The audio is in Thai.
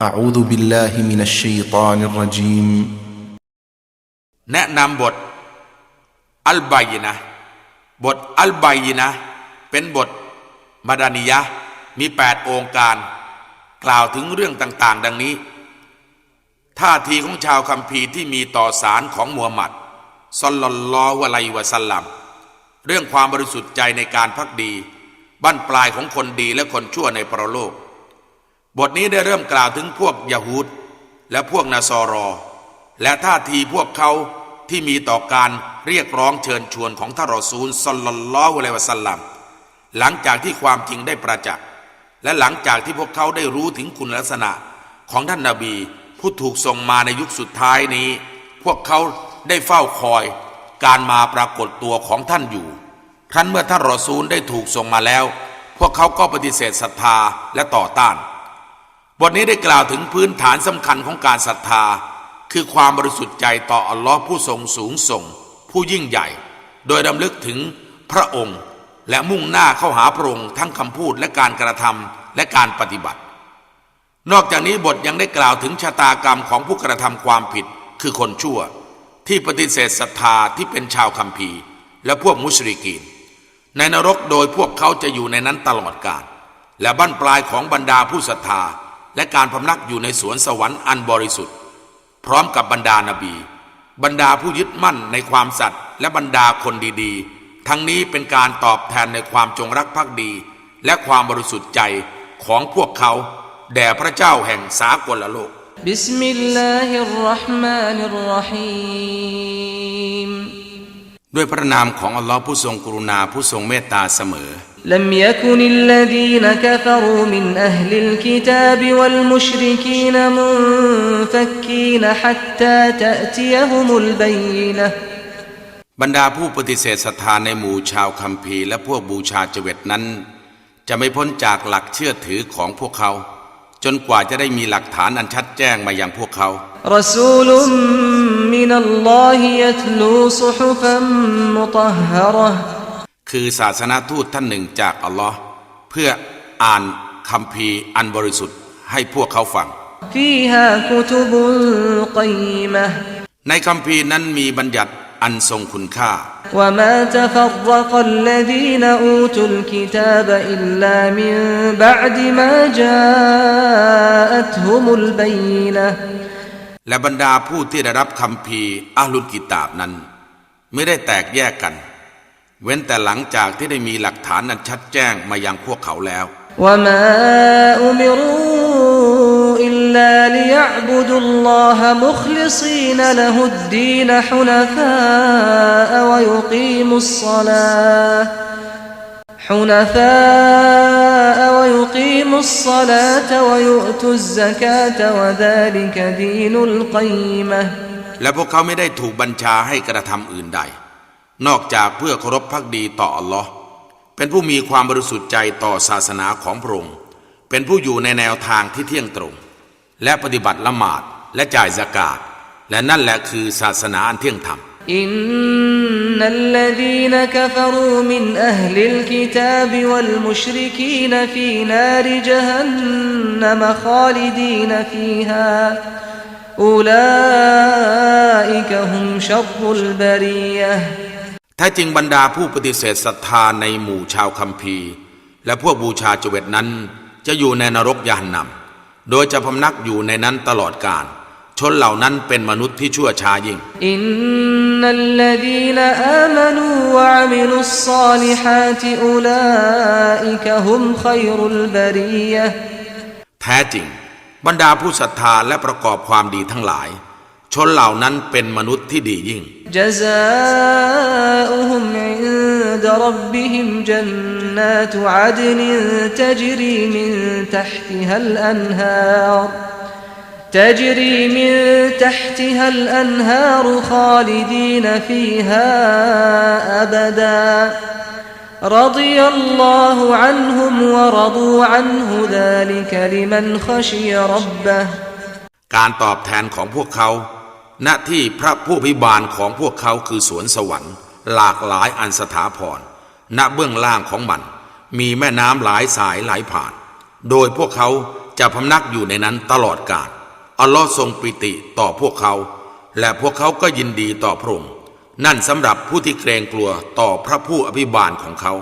أعوذ بالله من الشيطان الرجيم แนะนำบทอัลบายนะห์บทอัลบายนะห์เป็นบทมาดานิยะห์มีแปดองค์การ กล่าวถึงเรื่องต่าง ๆ ดังนี้ ท่าทีของชาวคัมภีร์ที่มีต่อสารของมูฮัมหมัดศ็อลลัลลอฮุอะลัยฮิวะสัลลัมเรื่องความบริสุทธิ์ใจในการพักดีบั้นปลายของคนดีและคนชั่วในปรโลก บทนี้ได้เริ่มกล่าวถึงพวกยะฮูดและพวกนาซอรอ และท่าทีพวกเขาที่มีต่อการเรียกร้องเชิญชวนของท่านรอซูลสลลัลลอฮุอะลัยวะสัลลัมหลังจากที่ความจริงได้ประจักษ์และหลังจากที่พวกเขาได้รู้ถึงคุณลักษณะของท่านนาบี ผู้ถูกส่งมาในยุคสุดท้ายนี้ พวกเขาได้เฝ้าคอย การมาปรากฏตัวของท่านอยู่ครั้นเมื่อท่านรอซูลได้ถูกส่งมาแล้ว พวกเขาก็ปฏิเสธศรัทธาและต่อต้าน บทนี้ได้กล่าวถึงพื้นฐานสำคัญของการศรัทธา คือความบริสุทธิ์ใจต่ออัลลอฮ์ผู้ทรงสูงส่ง ผู้ยิ่งใหญ่ โดยดำลึกถึงพระองค์ และมุ่งหน้าเข้าหาพระองค์ทั้งคำพูดและการกระทำและการปฏิบัติ นอกจากนี้บทยังได้กล่าวถึงชะตากรรมของผู้กระทำความผิด คือคนชั่ว ที่ปฏิเสธศรัทธาที่เป็นชาวคัมภีร์ และพวกมุชริกีน ในนรกโดยพวกเขาจะอยู่ในนั้นตลอดกาลและบั้นปลายของบรรดาผู้ศรัทธา และการพำนักอยู่ในสวนสวรรค์อันบริสุทธิ์ พร้อมกับบรรดานาบี บรรดาผู้ยึดมั่นในความสัตย์และบรรดาคนดีๆ ทั้งนี้เป็นการตอบแทนในความจงรักภักดี และความบริสุทธิ์ใจของพวกเขาแด่พระเจ้าแห่งสากลโลกบิสมิลลาฮิรราะห์มานิรรฮีม ด้วยพระนามของอัลลอฮ์ผู้ทรงกรุณาผู้ทรงเมตตาเสมอ لم يكن الذين كفروا من أهل الكتاب والمشركين منفكين حتى تأتيهم البينة บรรดาผู้ปฏิเสธศรัทธาในหมู่ชาวคัมภีร์และพวกบูชาเจวิตนั้น จะไม่พ้นจากหลักเชื่อถือของพวกเขา จนกว่าจะได้มีหลักฐานอันชัดแจ้งมายังพวกเขา رسول من الله يتلو صحفا مطهرة คือศาสนาทูตท่านหนึ่งจากอัลลอฮ์เพื่ออ่านคัมภีร์อันบริสุทธิ์ให้พวกเขาฟัง فيها كتب قيمة ในคัมภีร์นั้นมีบัญญัติอันทรงคุณค่า وما تفرق الذين أوتوا الكتاب إلا من بعد ما جاءتهم البينة และบรรดาผู้ที่ได้รับคำพีอาลุนกิตาบนั้น ไม่ได้แตกแยกกัน เว้นแต่หลังจากที่ได้มีหลักฐานนั้นชัดแจ้งมายังพวกเขาแล้วว่มอรอิลลาลิยบุดุลลอฮมุคลิซีนละฮุดดีนฮุนฟาอวยุกีมุสศลา حنفاء ويقيموا الصلاة ويؤتوا الزكاة وذلك دين القيمة และพวกเขาไม่ได้ถูกบัญชาให้กระทำอื่นใด นอกจากเพื่อเคารพพักดีต่ออัลลอฮ์เป็นผู้มีความบริสุทธิ์ใจต่อศาสนาของพระองค์ เป็นผู้อยู่ในแนวทางที่เที่ยงตรง และปฏิบัติละหมาดและจ่ายสกาดและนั่นแหละคือศาสนาอันเที่ยงธรรม إن الذين كفروا من أهل الكتاب والمشركين في نار جهنم خالدين فيها أولئك هم شر البرية แท้จริงบรรดาผู้ปฏิเสธศรัทธาในหมู่ชาวคัมภีร์ และพวกบูชาเจเวตนั้น จะอยู่ในนรกยานนำโดยจะพำนักอยู่ในนั้นตลอดกาล ชนเหล่านั้นเป็นมนุษย์ที่ชั่วช้ายิ่งอินนัลลดีนอามนูวะมิลุสซาลิฮาติอุลาอิกะฮุมขัยรุลบรียะแท้จริง บรรดาผู้ศรัทธาและประกอบความดีทั้งหลาย ชนเหล่านั้นเป็นมนุษย์ที่ดียิ่งจซาอุฮุมอินดรับบิฮิมจันนาตุอาดนินตจรีมินทัฮติฮัลอันฮาร์ تجري من تحتها الأنهار خالدين فيها أبدا رضي الله عنهم ورضوا عنه ذلك لمن خشي ربه การตอบแทนของพวกเขา หน้าที่พระผู้พิบาลของพวกเขาคือสวนสวรรค์ หลากหลายอันสถาพร ณเบื้องล่างของมัน มีแม่น้ำหลายสายไหลผ่าน โดยพวกเขา จะพำนักอยู่ในนั้นตลอดกาล อัลลอฮ์ทรงปิติต่อพวกเขา และพวกเขาก็ยินดีต่อพระองค์นั่นสำหรับผู้ที่เกรงกลัวต่อพระผู้อภิบาลของเขา